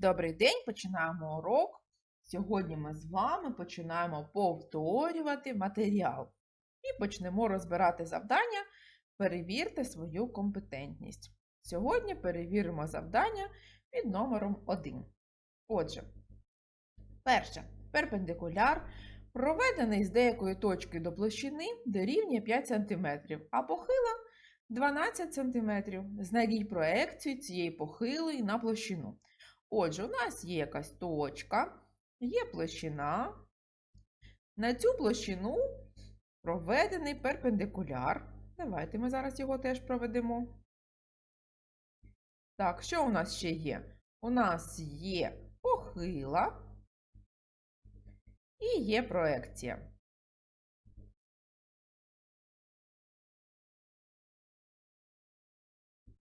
Добрий день, починаємо урок. Сьогодні ми з вами починаємо повторювати матеріал і почнемо розбирати завдання. Перевірте свою компетентність. Сьогодні перевіримо завдання під номером 1. Отже, перше, перпендикуляр проведений з деякої точки до площини дорівнює 5 см, а похила 12 см. Знайдіть проекцію цієї похилої на площину. Отже, у нас є якась точка, є площина. На цю площину проведений перпендикуляр. Давайте ми зараз його теж проведемо. Так, що у нас ще є? У нас є похила і є проекція.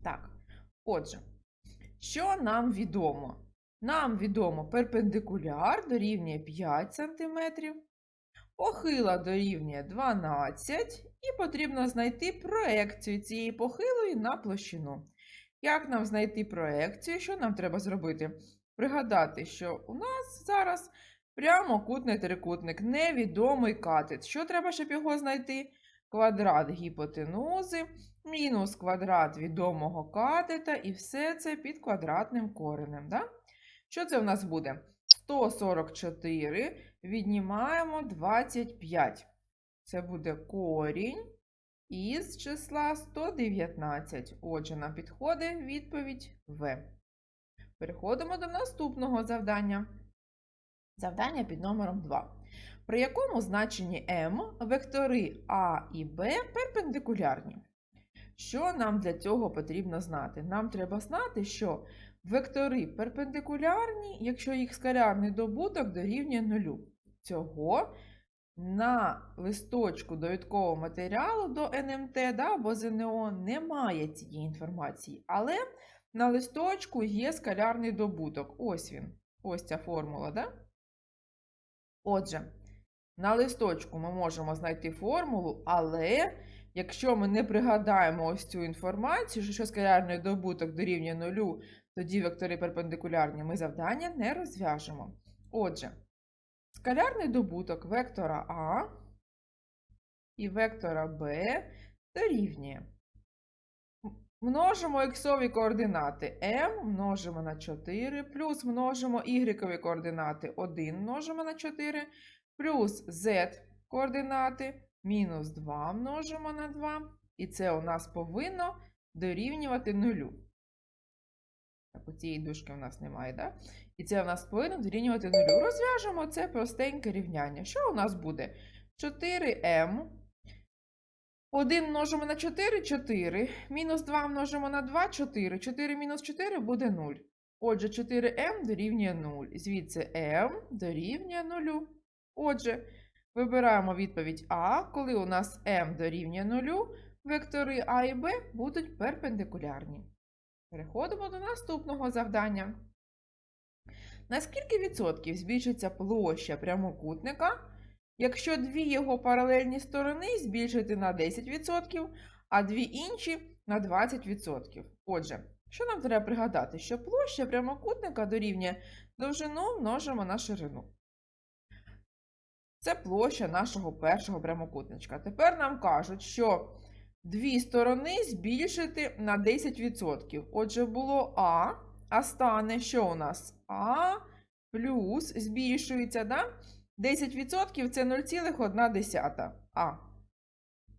Так, отже, що нам відомо? Нам відомо перпендикуляр дорівнює 5 см, похила дорівнює 12 і потрібно знайти проекцію цієї похилої на площину. Як нам знайти проекцію? Що нам треба зробити? Пригадати, що у нас зараз прямокутний трикутник, невідомий катет. Що треба, щоб його знайти? Квадрат гіпотенузи мінус квадрат відомого катета, і все це під квадратним коренем. Да? Що це в нас буде? 144 віднімаємо 25. Це буде корінь із числа 119. Отже, нам підходить відповідь В. Переходимо до наступного завдання. Завдання під номером 2. При якому значенні m вектори А і Б перпендикулярні? Що нам для цього потрібно знати? Нам треба знати, що вектори перпендикулярні, якщо їх скалярний добуток дорівнює нулю. Цього на листочку довідкового матеріалу до НМТ да, або ЗНО немає цієї інформації, але на листочку є скалярний добуток. Ось він. Ось ця формула. Да? Отже, на листочку ми можемо знайти формулу, але якщо ми не пригадаємо ось цю інформацію, що скалярний добуток дорівнює нулю, тоді вектори перпендикулярні ми завдання не розв'яжемо. Отже, скалярний добуток вектора А і вектора Б дорівнює. Множимо іксові координати m множимо на 4, плюс множимо y координати 1 множимо на 4, плюс z координати мінус 2 множимо на 2. І це у нас повинно дорівнювати нулю. Так, у цієї дужки у нас немає, так? І це у нас повинно дорівнювати нулю. Розв'яжемо це простеньке рівняння. Що у нас буде? 4m. 1 множимо на 4 4. Мінус 2 множимо на 2 4. 4 мінус 4 буде 0. Отже, 4m дорівнює 0. Звідси m дорівнює 0. Отже, вибираємо відповідь А. Коли у нас m дорівнює 0, вектори А і Б будуть перпендикулярні. Переходимо до наступного завдання. На скільки відсотків збільшиться площа прямокутника, якщо дві його паралельні сторони збільшити на 10%, а дві інші на 20%? Отже, що нам треба пригадати? Що площа прямокутника дорівнює довжину множимо на ширину. Це площа нашого першого прямокутничка. Тепер нам кажуть, що дві сторони збільшити на 10%. Отже, було А, а стане що у нас? А плюс збільшується, да? 10% це 0,1 А.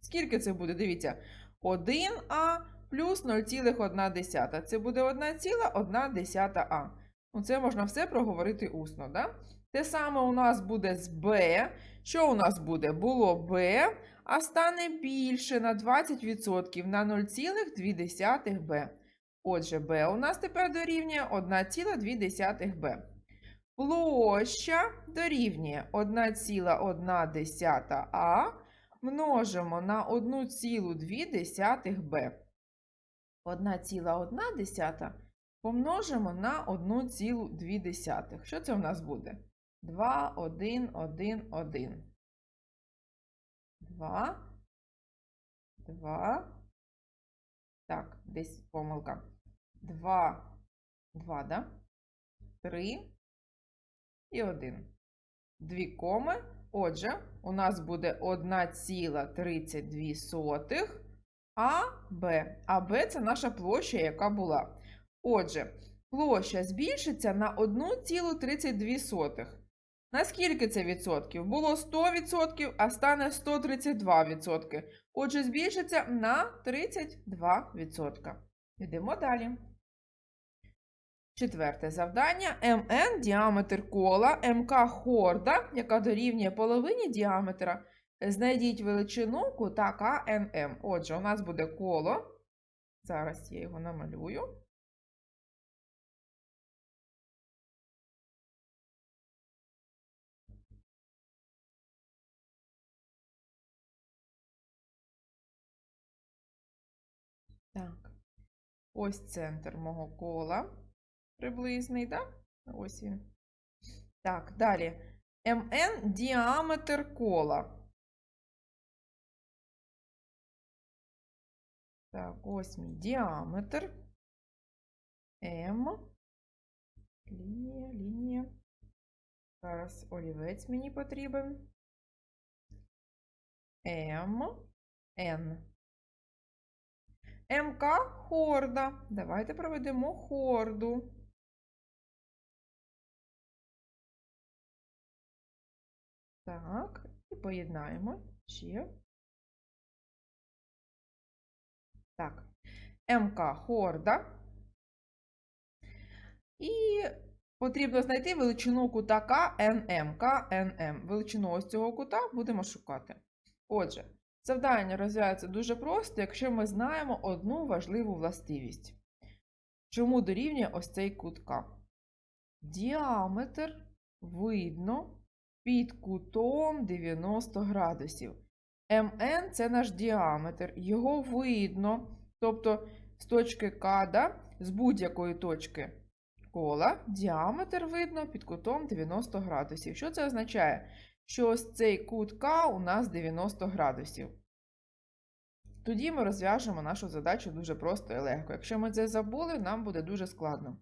Скільки це буде? Дивіться, 1А плюс 0,1. Це буде 1,1 А. Ну, це можна все проговорити усно, да? Те саме у нас буде з Б. Що у нас буде? Було Б, а стане більше на 20% на 0,2 Б. Отже, Б у нас тепер дорівнює 1,2 Б. Площа дорівнює 1,1 А множимо на 1,2 Б. 1,1 помножимо на 1,2. Що це у нас буде? 2, 1, 1, 1. 2, 2. Так, десь помилка. 2, 2, да? 3 і 1. Дві коми. Отже, у нас буде 1,32 АБ. АБ це наша площа, яка була. Отже, площа збільшиться на 1,32. На скільки це відсотків? Було 100%, а стане 132%. Отже, збільшиться на 32%. Йдемо далі. Четверте завдання. МН діаметр кола, МК хорда, яка дорівнює половині діаметра. Знайдіть величину кута КНМ. Отже, у нас буде коло. Зараз я його намалюю. Ось центр мого кола. Приблизний, так? Ось він. Так, далі. МН діаметр кола. Так, ось мій діаметр. М. Лінія, лінія. Зараз олівець мені потрібен. М. Н. МК хорда. Давайте проведемо хорду. Так, і поєднаємо ще. Так, МК хорда. І потрібно знайти величину кута КНМ. КНМ. Величину ось цього кута будемо шукати. Отже, завдання розв'язується дуже просто, якщо ми знаємо одну важливу властивість. Чому дорівнює ось цей кут К? Діаметр видно під кутом 90 градусів. МН це наш діаметр, його видно, тобто з точки К, да, з будь-якої точки кола, діаметр видно під кутом 90 градусів. Що це означає? Що ось цей кут К у нас 90 градусів. Тоді ми розв'яжемо нашу задачу дуже просто і легко. Якщо ми це забули, нам буде дуже складно.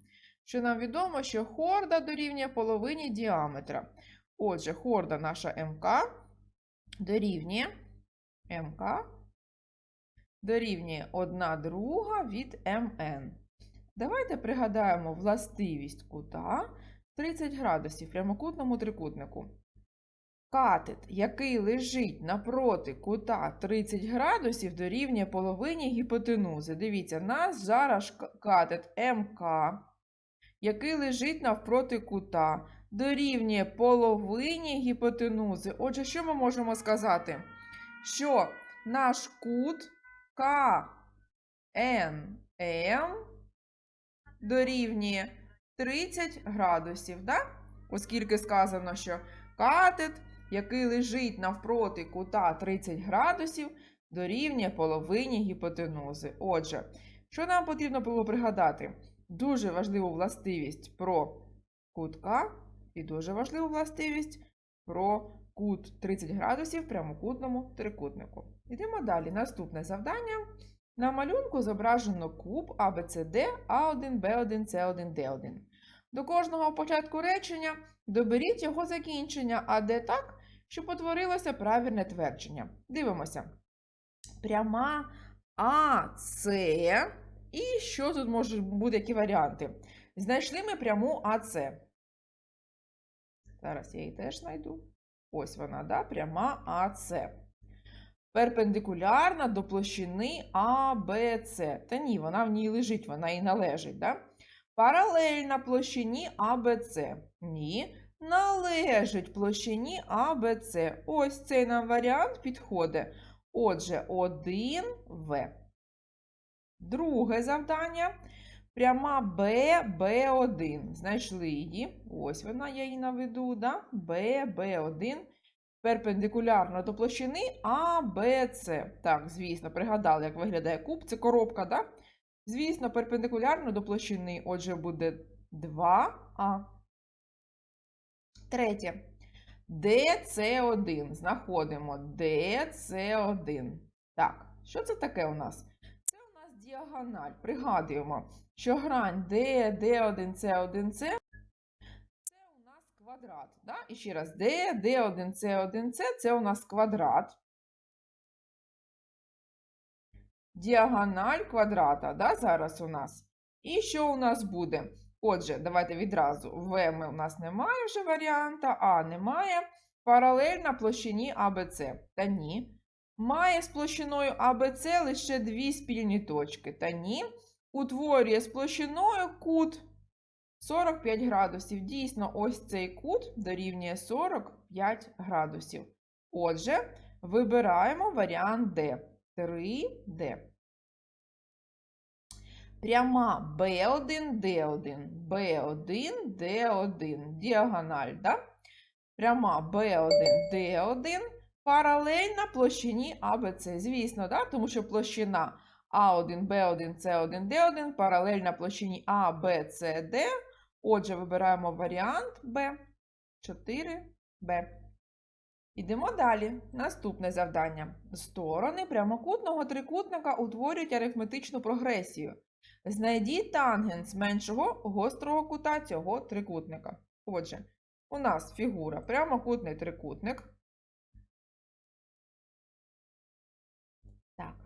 Що нам відомо, що хорда дорівнює половині діаметра. Отже, хорда наша МК дорівнює МК дорівнює 1 друга від МН. Давайте пригадаємо властивість кута 30 градусів прямокутному трикутнику. Катет, який лежить напроти кута 30 градусів, дорівнює половині гіпотенузи. Дивіться, нас зараз катет МК, який лежить навпроти кута, дорівнює половині гіпотенузи. Отже, що ми можемо сказати? Що наш кут КНМ дорівнює 30 градусів, да? оскільки сказано, що катет, який лежить навпроти кута 30 градусів, дорівнює половині гіпотенузи. Отже, що нам потрібно було пригадати? Дуже важливу властивість про кут К і дуже важливу властивість про кут 30 градусів в прямокутному трикутнику. Йдемо далі. Наступне завдання. На малюнку зображено куб ABCD A1, B1, C1, D1. До кожного початку речення доберіть його закінчення, а де так, щоб утворилося правильне твердження. Дивимося. Пряма АС. І що тут можуть бути які варіанти? Знайшли ми пряму АС. Зараз я її теж знайду. Ось вона, да? пряма АС. Перпендикулярна до площини АБЦ. Та ні, вона в ній лежить, вона і належить. Да? Паралельна площині АБЦ. Ні. Належить площині АБЦ. Ось цей нам варіант підходить. Отже, 1В. Друге завдання. Пряма Б, Б1. Знайшли її. Ось вона, я її наведу. Да? Б, Б1. Перпендикулярно до площини А, Б, С. Так, звісно, пригадали, як виглядає куб. Це коробка, да? Звісно, перпендикулярно до площини. Отже, буде 2А. Третє. ДС1. Знаходимо ДС1. Так, що це таке у нас? Це у нас діагональ. Пригадуємо, що грань D, D1, C1, C квадрат. Да? І ще раз, d, d1, c1, c це у нас квадрат. Діагональ квадрата, да, зараз у нас. І що у нас буде? Отже, давайте відразу. В ми у нас немає вже варіанта, А немає. Паралельна площині АБЦ. Та ні. Має з площиною АБЦ лише дві спільні точки. Та ні. Утворює з площиною кут 45 градусів. Дійсно, ось цей кут дорівнює 45 градусів. Отже, вибираємо варіант D. 3D. Пряма B1, D1, B1, D1, діагональ, да? Пряма B1, D1, паралельна площині ABC. Звісно, да? тому що площина A1, B1, C1, D1 паралельна площині A, B, C, D. Отже, вибираємо варіант B, 4B. Ідемо далі. Наступне завдання. Сторони прямокутного трикутника утворюють арифметичну прогресію. Знайдіть тангенс меншого гострого кута цього трикутника. Отже, у нас фігура прямокутний трикутник. Так.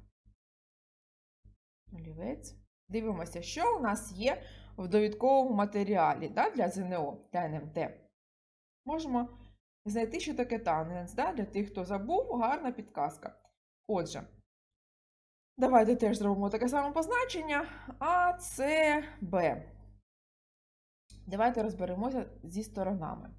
Олівець. Дивимося, що у нас є в довідковому матеріалі да, для ЗНО для НМТ. Можемо знайти, що таке тангенс. Да? Для тих, хто забув, гарна підказка. Отже, давайте теж зробимо таке саме позначення. А, С, Б. Давайте розберемося зі сторонами.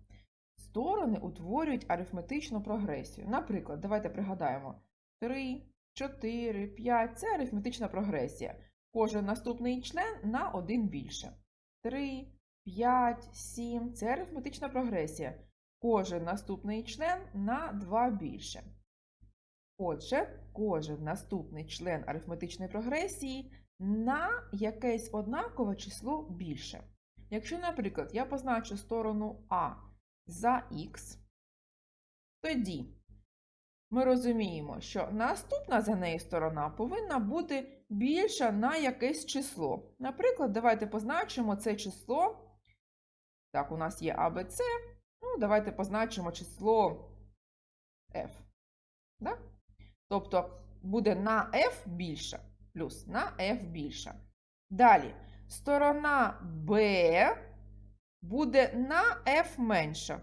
Сторони утворюють арифметичну прогресію. Наприклад, давайте пригадаємо 3, 4, 5 це арифметична прогресія. Кожен наступний член на один більше. 3, 5, 7 це арифметична прогресія. Кожен наступний член на 2 більше. Отже, кожен наступний член арифметичної прогресії на якесь однакове число більше. Якщо, наприклад, я позначу сторону А за х, тоді ми розуміємо, що наступна за нею сторона повинна бути більша на якесь число. Наприклад, давайте позначимо це число. Так, у нас є ABC. Ну, давайте позначимо число F. Да? Тобто буде на F більша, плюс на F більша. Далі, сторона B буде на F менша.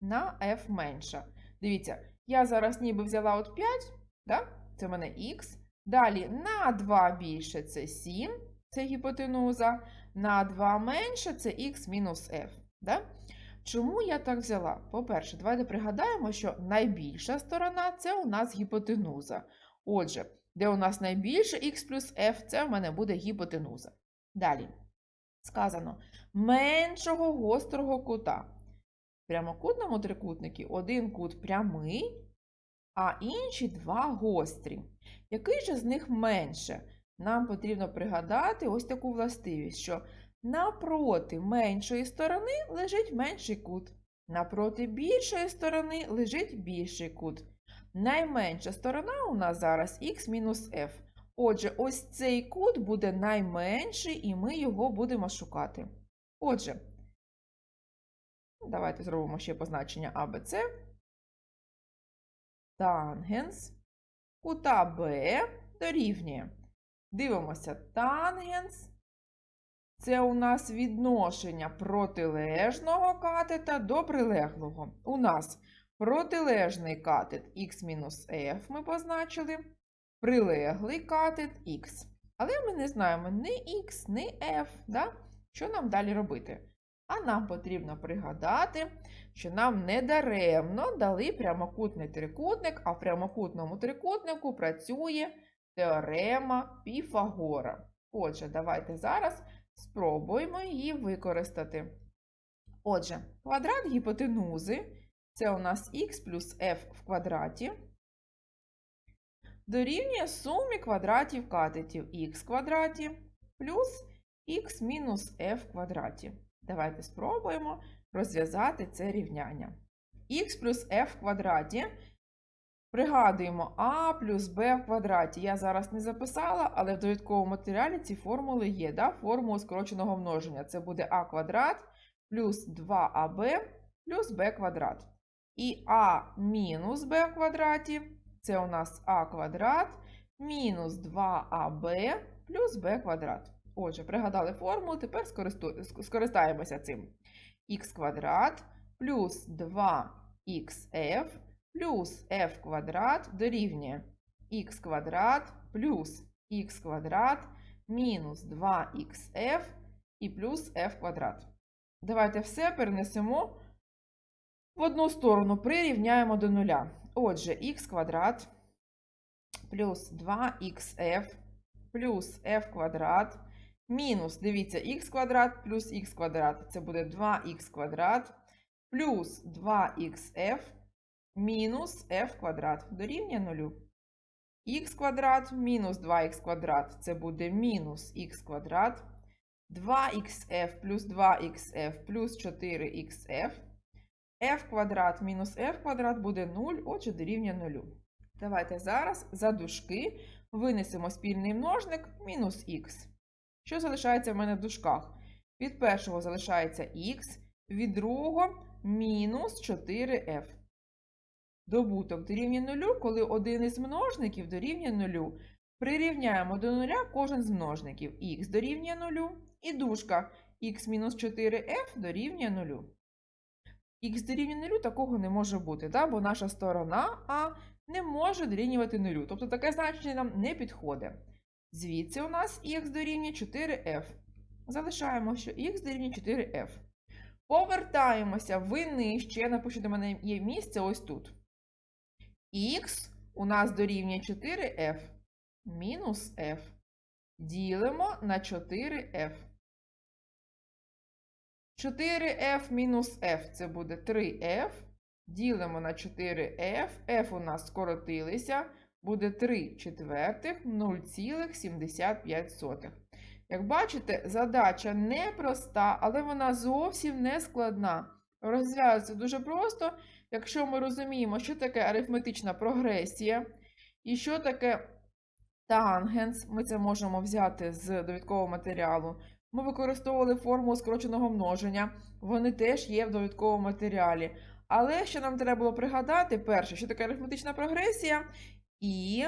На F менша. Дивіться, я зараз ніби взяла от 5, да? це в мене Х. Далі на 2 більше це 7, це гіпотенуза. На 2 менше це х мінус f. Да? Чому я так взяла? По-перше, давайте пригадаємо, що найбільша сторона це у нас гіпотенуза. Отже, де у нас найбільше х плюс f, це в мене буде гіпотенуза. Далі сказано меншого гострого кута. В прямокутному трикутнику один кут прямий, а інші два гострі. Який же з них менше? Нам потрібно пригадати ось таку властивість, що напроти меншої сторони лежить менший кут, напроти більшої сторони лежить більший кут. Найменша сторона у нас зараз х-f. Отже, ось цей кут буде найменший, і ми його будемо шукати. Отже, давайте зробимо ще позначення АБЦ. Тангенс кута Б дорівнює. Дивимося, тангенс. Це у нас відношення протилежного катета до прилеглого. У нас протилежний катет х-f ми позначили, прилеглий катет х. Але ми не знаємо ні х, ні f. Да? Що нам далі робити? А нам потрібно пригадати, що нам недаремно дали прямокутний трикутник, а в прямокутному трикутнику працює теорема Піфагора. Отже, давайте зараз спробуємо її використати. Отже, квадрат гіпотенузи це у нас х плюс f в квадраті. Дорівнює сумі квадратів катетів х квадраті плюс х мінус f квадраті. Давайте спробуємо розв'язати це рівняння. х плюс f в квадраті. Пригадуємо а плюс b в квадраті. Я зараз не записала, але в довідковому матеріалі ці формули є. Да? Формула скороченого множення. Це буде а квадрат плюс 2аб плюс b квадрат. І а мінус b в квадраті це у нас а квадрат мінус 2аб плюс b квадрат. Отже, пригадали формулу, тепер скористаємося цим. х квадрат плюс 2xf плюс f квадрат дорівнює х квадрат плюс х квадрат мінус 2xf і плюс f квадрат. Давайте все перенесемо в одну сторону, прирівняємо до нуля. Отже, х квадрат плюс 2xf плюс f квадрат мінус, дивіться, х квадрат плюс х квадрат. Це буде 2х квадрат плюс 2xf мінус f квадрат дорівнює нулю. х квадрат мінус 2х квадрат це буде мінус х квадрат. 2xf плюс 2xf плюс 4xf. f квадрат мінус f квадрат буде 0, отже, дорівнює 0. Давайте зараз за дужки винесемо спільний множник мінус х. Що залишається в мене в дужках? Від першого залишається х, від другого мінус 4f. Добуток дорівнює 0, коли один із множників дорівнює 0. Прирівняємо до нуля кожен з множників. х дорівнює 0 і дужка х-4f дорівнює 0. х дорівнює 0 такого не може бути, да? бо наша сторона А не може дорівнювати 0. Тобто таке значення нам не підходить. Звідси у нас х дорівнює 4f. Залишаємо, що х дорівнює 4f. Повертаємося вище. Я напишу, де мене є місце ось тут. Х у нас дорівнює 4f мінус f. Ділимо на 4f. 4f мінус f це буде 3f. Ділимо на 4f. f у нас скоротилися. Буде 3 четвертих 0,75. Як бачите, задача непроста, але вона зовсім не складна. Розв'язується дуже просто, якщо ми розуміємо, що таке арифметична прогресія і що таке тангенс. Ми це можемо взяти з довідкового матеріалу. Ми використовували формулу скороченого множення, вони теж є в довідковому матеріалі. Але що нам треба було пригадати, перше, що таке арифметична прогресія і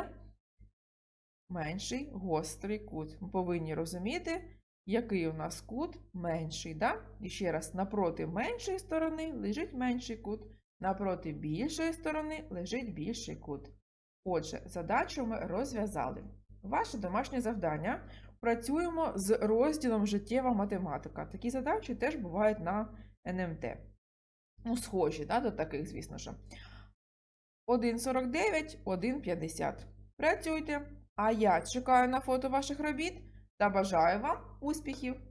менший гострий кут. Ми повинні розуміти, який у нас кут менший. Да? І ще раз, напроти меншої сторони лежить менший кут, напроти більшої сторони лежить більший кут. Отже, задачу ми розв'язали. Ваше домашнє завдання. Працюємо з розділом життєва математика. Такі задачі теж бувають на НМТ. Ну, схожі да, до таких, звісно ж. 1,49, 1,50. Працюйте. А я чекаю на фото ваших робіт та бажаю вам успіхів!